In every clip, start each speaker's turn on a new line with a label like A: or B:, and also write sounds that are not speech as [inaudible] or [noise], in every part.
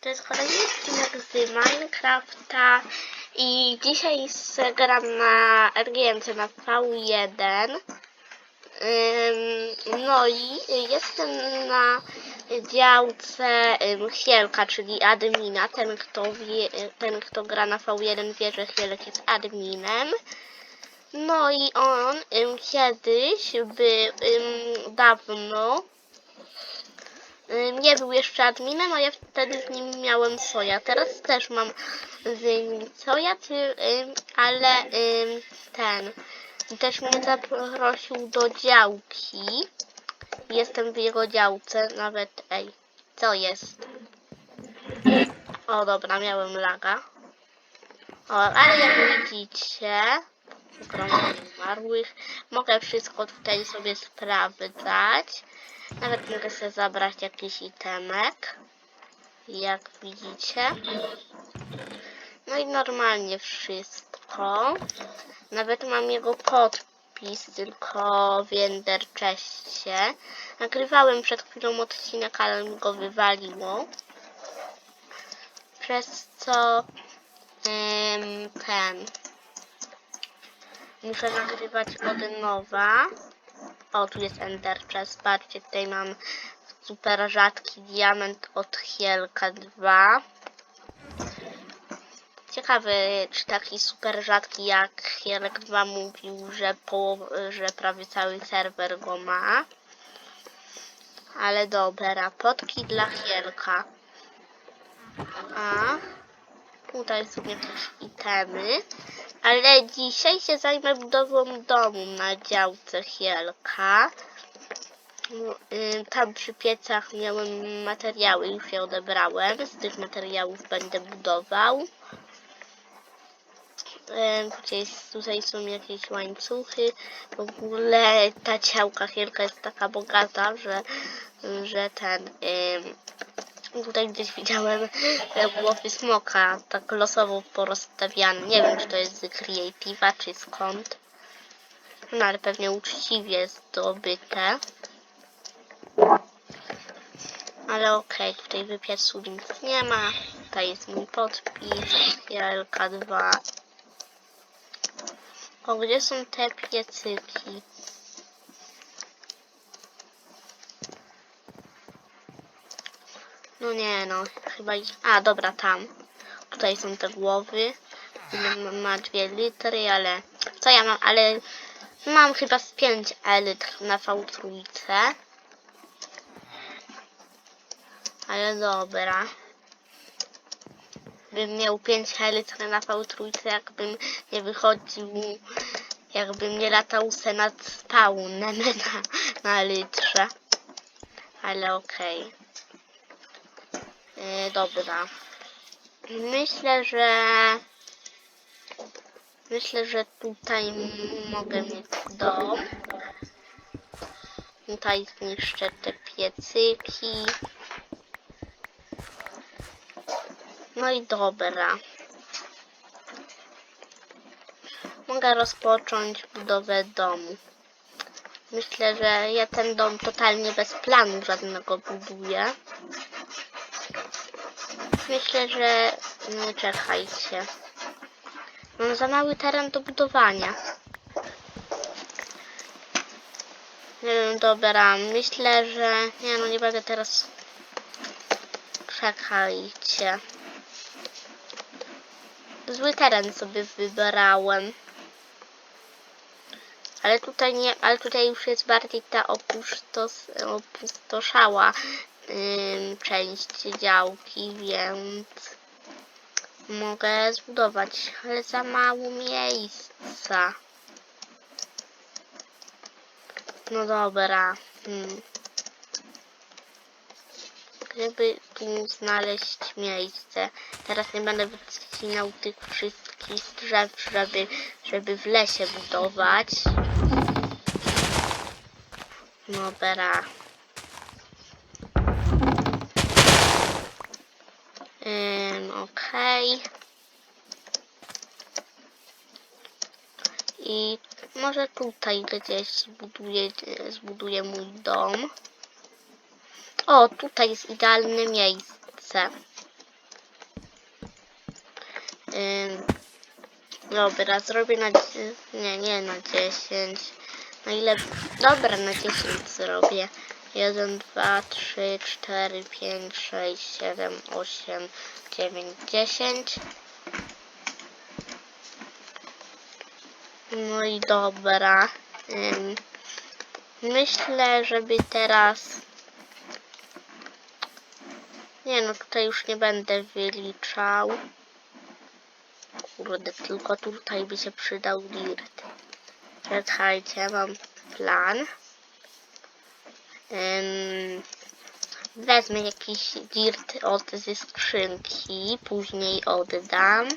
A: To jest kolejny odcinek z Minecrafta i dzisiaj gram na RGMC na V1. Ym, No i jestem na działce ym, Chielka, czyli admina. Ten kto, wie, ten, kto gra na V1 wie, że Chielek jest adminem. No i on ym, kiedyś by ym, dawno nie był jeszcze adminem, a ja wtedy z nim miałem soja. Teraz też mam z nim soja, ym, ale ym, ten też mnie zaprosił do działki. Jestem w jego działce, nawet ej, co jest? O dobra, miałem laga. O, ale jak widzicie, grono zmarłych, mogę wszystko tutaj sobie sprawdzać. Nawet mogę sobie zabrać jakiś itemek. Jak widzicie. No i normalnie wszystko. Nawet mam jego podpis, tylko w. Nagrywałem przed chwilą odcinek, ale mi go wywaliło. Przez co ten muszę nagrywać od nowa. O, tu jest Ender Chest. Patrzcie, tutaj mam super rzadki diament od Hielka 2. Ciekawe, czy taki super rzadki jak Hielek 2 mówił, że, że prawie cały serwer go ma. Ale dobra, potki dla Hielka. A, tutaj są jakieś itemy. Ale dzisiaj się zajmę budową domu na działce Hielka. No, y, Tam przy piecach miałem materiały, już je odebrałem. Z tych materiałów będę budował. Em, Tutaj, tutaj są jakieś łańcuchy. W ogóle ta działka Hielka jest taka bogata, że, że ten... em, Tutaj gdzieś widziałem e, głowy smoka, tak losowo porozstawiane. Nie wiem, czy to jest z Creative'a, czy skąd. No ale pewnie uczciwie zdobyte. Ale okej, tutaj wypiesu nic nie ma. Tutaj jest mój podpis, LK2. O, gdzie są te piecyki? No nie no, chyba... A, dobra, tam. Tutaj są te głowy. Ma- dwie litry, ale... Co ja mam? Ale... Mam chyba z 5 elitr na V3. Ale dobra. Bym miał 5 elitr na V3, jakbym nie wychodził... Jakbym nie latał se nad spawnem [laughs] na, na litrze. Ale okej. E, dobra. Myślę, że... Myślę, że tutaj mogę mieć dom. Tutaj zniszczę te piecyki. No i dobra. Mogę rozpocząć budowę domu. Myślę, że ja ten dom totalnie bez planu żadnego buduję. Myślę, że... Nie, czekajcie. Mam za mały teren do budowania. Nie wiem, dobra. Myślę, że... Nie no, nie będę teraz... Czekajcie. Zły teren sobie wybrałem. Ale tutaj nie, ale tutaj już jest bardziej ta opustos, opustoszała część działki, więc mogę zbudować, ale za mało miejsca. No dobra. Hmm. Żeby tu znaleźć miejsce. Teraz nie będę wycinał tych wszystkich drzew, żeby, żeby w lesie budować. Dobra. Okej. I może tutaj gdzieś zbuduję, zbuduję mój dom. O, tutaj jest idealne miejsce. Ym, dobra, zrobię na... Nie, nie na 10. Na ile... Dobra, na 10 zrobię. 1, 2, 3, 4, 5, 6, 7, 8, 9, 10. No i dobra. Myślę, żeby teraz... Nie no, tutaj już nie będę wyliczał. Kurde, tylko tutaj by się przydał dirt. Czekajcie, mam plan. Wezmę jakiś dirt od ze skrzynki, później oddam.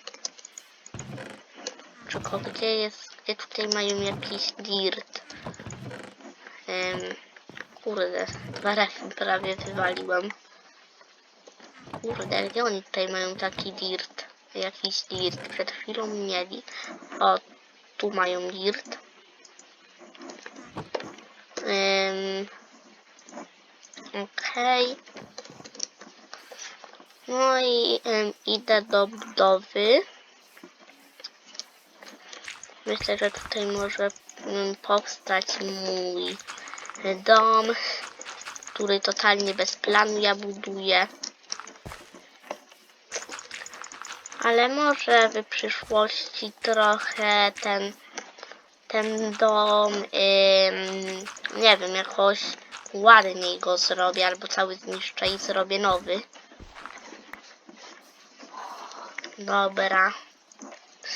A: Tylko gdzie jest, gdzie tutaj mają jakiś dirt? Ym, kurde, dwa razy prawie wywaliłem. Kurde, gdzie oni tutaj mają taki dirt? Jakiś dirt. Przed chwilą mieli. O, tu mają dirt. Ym, Okej. No i ym, idę do budowy. Myślę, że tutaj może ym, powstać mój dom, który totalnie bez planu ja buduję. Ale może w przyszłości trochę ten, ten dom, ym, nie wiem, jakoś ładniej go zrobię, albo cały zniszczę i zrobię nowy. Dobra.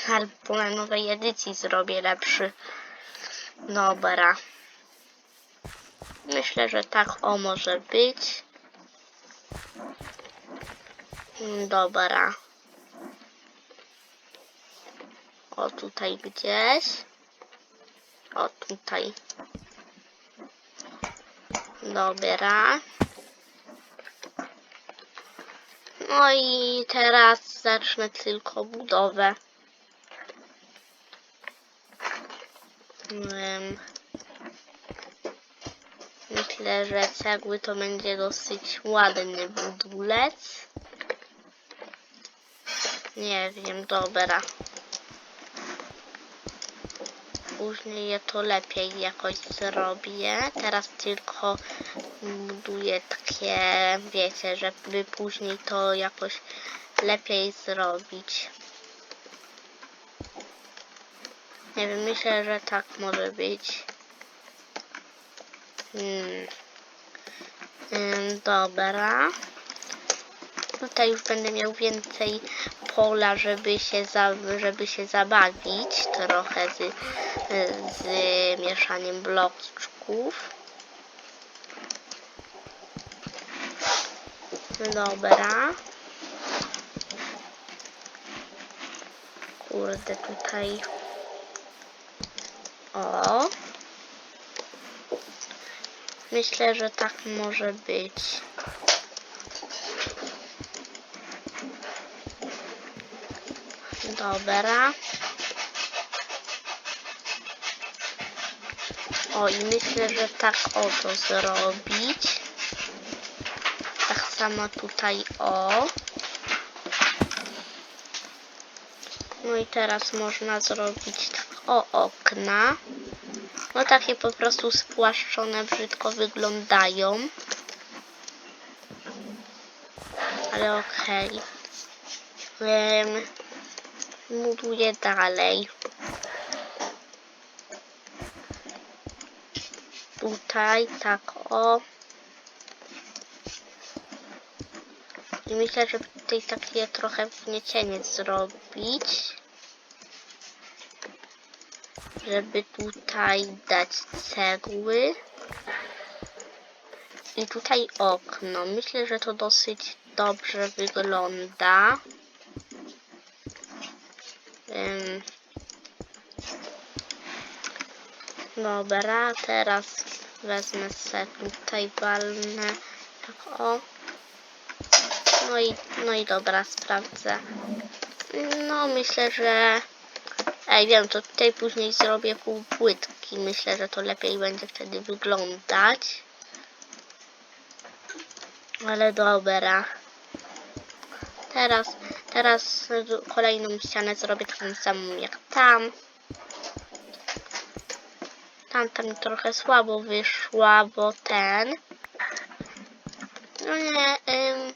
A: Albo na nowej edycji zrobię lepszy. Dobra. Myślę, że tak o może być. Dobra. O tutaj gdzieś. O tutaj. Dobra. No i teraz zacznę tylko budowę. Myślę, że cegły to będzie dosyć ładny budulec. Nie wiem, dobra. Później je to lepiej jakoś zrobię. Teraz tylko buduję takie, wiecie, żeby później to jakoś lepiej zrobić. Nie wiem, myślę, że tak może być. Hmm. Ym, dobra. Tutaj już będę miał więcej pola, żeby się, za, żeby się zabawić trochę z, z mieszaniem bloczków. Dobra. Kurde, tutaj. O. Myślę, że tak może być. Dobra. O i myślę, że tak oto zrobić. Tak samo tutaj o. No i teraz można zrobić tak o okna. No takie po prostu spłaszczone brzydko wyglądają. Ale okej. Okay. Buduję dalej. Tutaj tak o. I myślę, że tutaj takie trochę wgniecienie zrobić. Żeby tutaj dać cegły. I tutaj okno. Myślę, że to dosyć dobrze wygląda. Ym. Dobra, teraz wezmę se tutaj walnę. Tak o. No i, no i dobra, sprawdzę. No, myślę, że... Ej, wiem, to tutaj później zrobię pół płytki. Myślę, że to lepiej będzie wtedy wyglądać. Ale dobra. Teraz, Teraz kolejną ścianę zrobię taką samą jak tam. Tamta mi trochę słabo wyszła, bo ten. No nie, ym,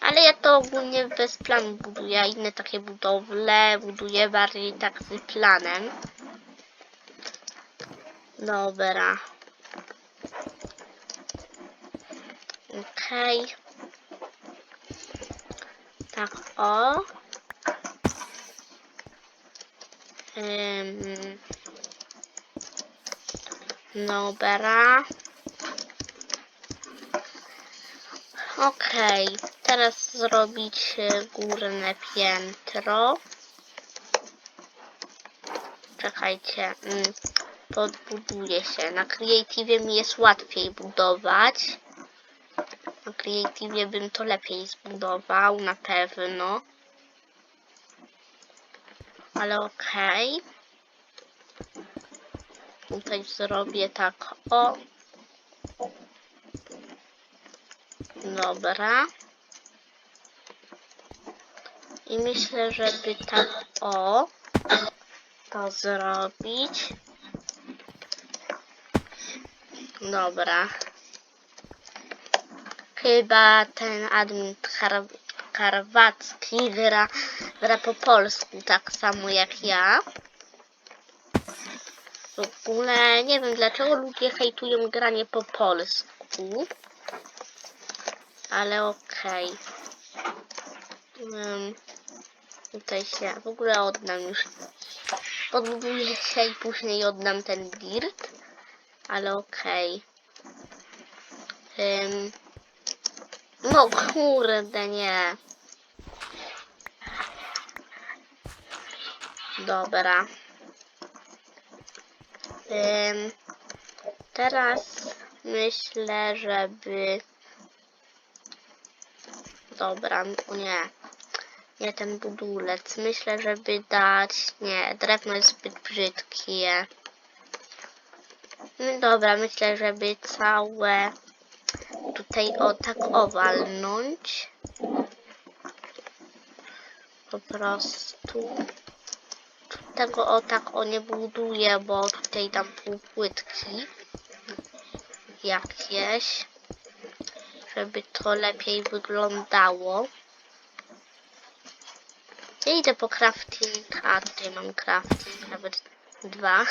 A: ale ja to ogólnie bez planu buduję, inne takie budowle buduję bardziej tak z planem. Dobra. Okej. Tak, o. Ym. Dobra. Okej, teraz zrobić górne piętro. Czekajcie, mm, podbuduję się. Na Creative mi jest łatwiej budować. Na Creative bym to lepiej zbudował, na pewno. Ale okej. Tutaj zrobię tak, o. Dobra. I myślę, żeby tak o to zrobić. Dobra. Chyba ten admin Kar Karwacki gra, gra po polsku tak samo jak ja. W ogóle nie wiem dlaczego ludzie hejtują granie po polsku. Ale okej. Ym, tutaj się w ogóle oddam już. Podbuduję się i później oddam ten dirt. Ale okej. Ym, no kurde nie. Dobra. Ym, teraz myślę, żeby Dobra, nie. Nie ten budulec. Myślę, żeby dać... Nie, drewno jest zbyt brzydkie. Dobra, myślę, żeby całe tutaj o tak owalnąć. Po prostu. Tego o tak o nie buduję, bo tutaj dam półpłytki. Jakieś żeby to lepiej wyglądało. Ja idę po crafting, a tutaj mam crafting, nawet dwa.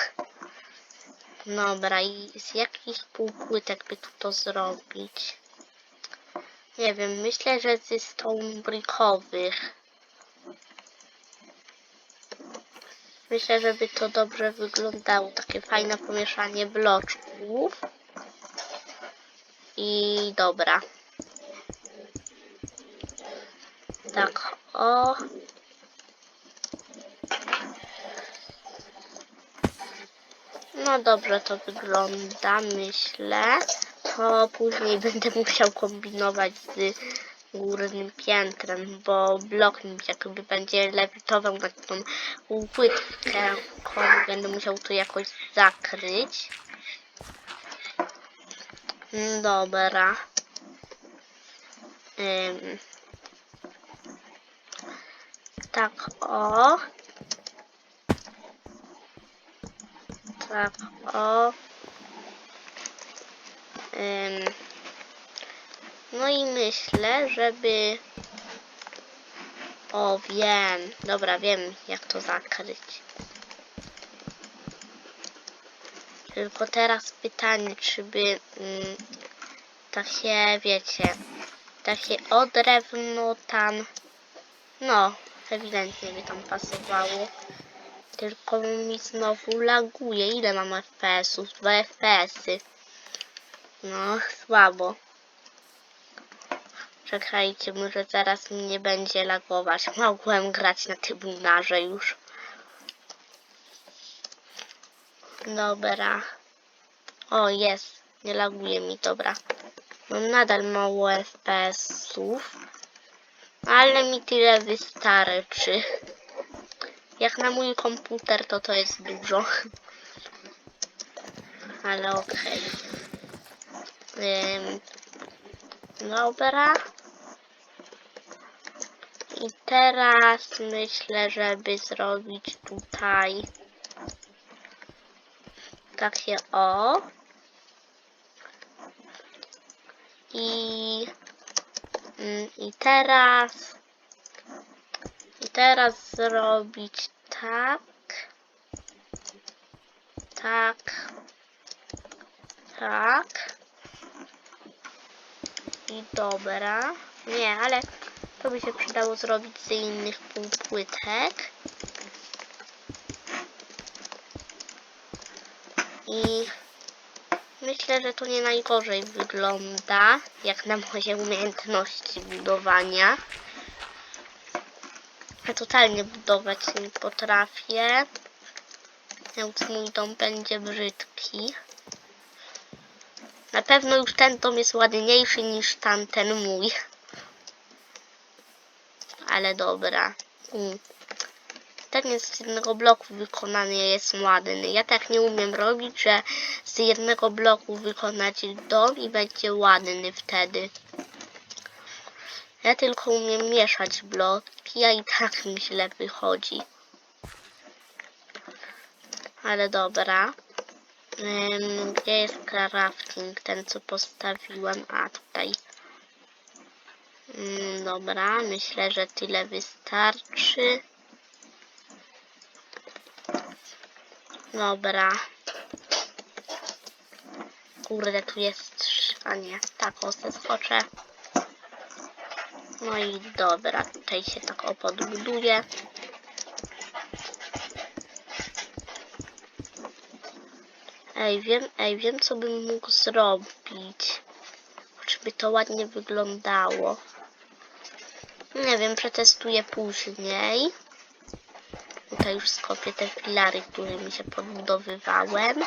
A: Dobra, i z jakich półpłytek by tu to zrobić? Nie wiem, myślę, że ze stone brickowych. Myślę, żeby to dobrze wyglądało, takie fajne pomieszanie bloczków. I dobra. Tak, o. No dobrze to wygląda, myślę. To później będę musiał kombinować z górnym piętrem, bo blok mi jakby będzie lewitował nad tą płytkę. Będę musiał to jakoś zakryć. Mm, Dobra. Ym. Tak, o. Tak, o. No i myślę, żeby... O, wiem. Dobra, wiem, jak to zakryć. Tylko teraz pytanie, czy by mm, takie, wiecie, takie o drewno tam, no, ewidentnie by tam pasowało. Tylko mi znowu laguje. Ile mam FPS-ów? 2 FPS-y. No, słabo. Czekajcie, może zaraz mi nie będzie lagować. Mogłem grać na trybunarze już. Dobra. O, jest. Nie laguje mi, dobra. Mam nadal mało FPS-ów. Ale mi tyle wystarczy. Jak na mój komputer, to to jest dużo. [laughs] Ale okej. Ym, dobra. I teraz myślę, żeby zrobić tutaj takie o. I, mm, i teraz i teraz zrobić tak. Tak. Tak. I dobra. Nie, ale to by się przydało zrobić z innych półpłytek. I myślę, że to nie najgorzej wygląda, jak na moje umiejętności budowania. Ja totalnie budować nie potrafię. Więc mój dom będzie brzydki. Na pewno już ten dom jest ładniejszy niż tamten mój. Ale dobra. Mm. Ten z jednego bloku wykonany, jest ładny. Ja tak nie umiem robić, że z jednego bloku wykonać dom i będzie ładny wtedy. Ja tylko umiem mieszać bloki, a i tak mi źle wychodzi. Ale dobra. Gdzie jest crafting? Ten, co postawiłem. A, tutaj. Ym, dobra, myślę, że tyle wystarczy. Dobra. Kurde, tu jest... A nie, tak, o, se skoczę. No i dobra, tutaj się tak opodbuduje. Ej, wiem, ej, wiem co bym mógł zrobić. Żeby to ładnie wyglądało. Nie wiem, przetestuję później. Tutaj już skopię te filary, którymi się podbudowywałem.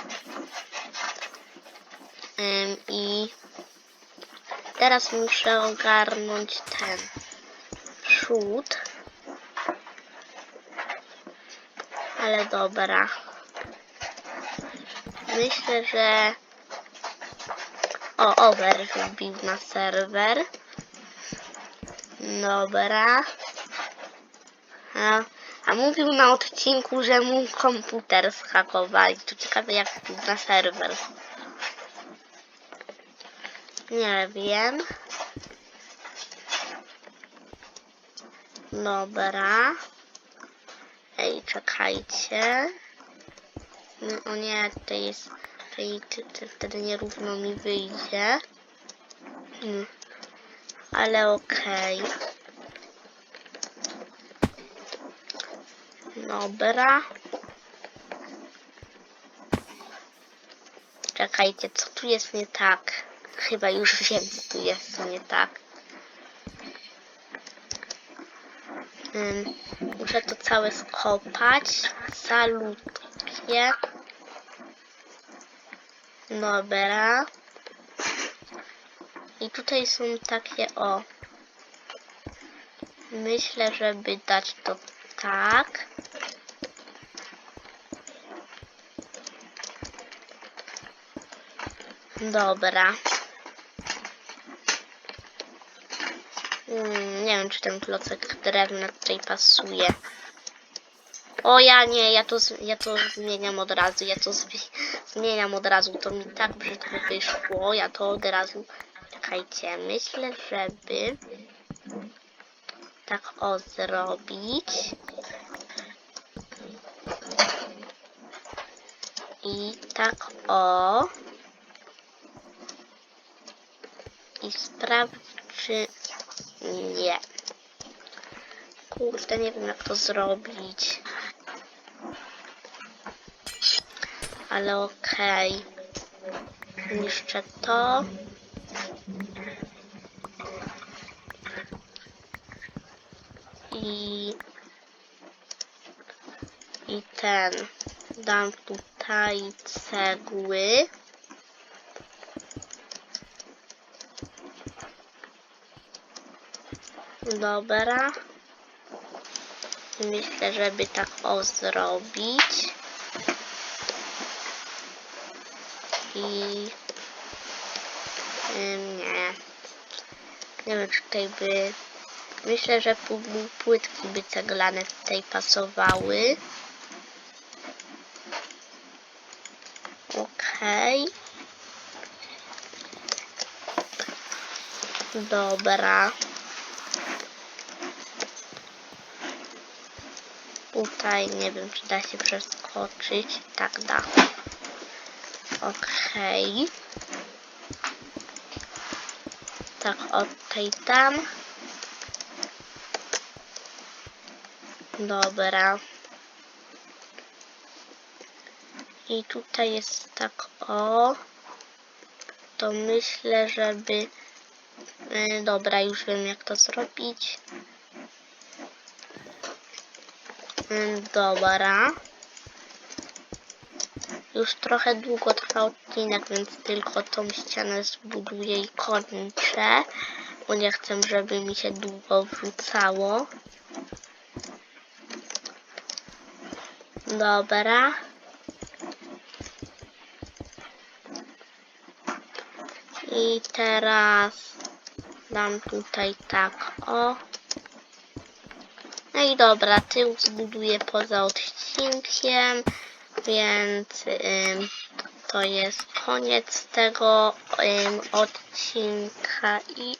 A: Ym, I teraz muszę ogarnąć ten przód. Ale dobra. Myślę, że... O, over wbił na serwer. Dobra. A, a mówił na odcinku, że mu komputer zhakowali. To ciekawe jak wbił na serwer. Nie wiem. Dobra. Ej, czekajcie. No, o nie, to jest... Tutaj, wtedy nierówno mi wyjdzie. Hmm. Ale okej. Dobra. Czekajcie, co tu jest nie tak? Chyba już wiem, co tu jest nie tak. Ym, muszę to całe skopać. Salutkie. Dobra. I tutaj są takie o. Myślę, żeby dać to tak. Dobra. Mm, nie wiem, czy ten klocek drewna tutaj pasuje. O ja nie, ja to, ja to zmieniam od razu, ja to zmieniam od razu, to mi tak brzydko wyszło, ja to od razu, czekajcie, myślę, żeby tak o zrobić i tak o i sprawdź, czy nie. Kurde, nie wiem jak to zrobić. Ale okej. Niszczę to. I... I ten. Dam tutaj cegły. Dobra. Myślę, żeby tak o zrobić. I... Nie. Nie wiem, czy tutaj by Myślę, że płytki by ceglane tutaj pasowały. Okej. Dobra. Tutaj nie wiem, czy da się przeskoczyć. Tak da. Okej. Tak, od tej tam. Dobra. I tutaj jest tak o. To myślę, żeby... y, Dobra, już wiem jak to zrobić. Y, Dobra. Już trochę długo trwa odcinek, więc tylko tą ścianę zbuduję i kończę. Bo nie chcę, żeby mi się długo wrzucało. Dobra. I teraz dam tutaj tak, o. No i dobra, tył zbuduję poza odcinkiem, więc ym, to jest koniec tego ym, odcinka i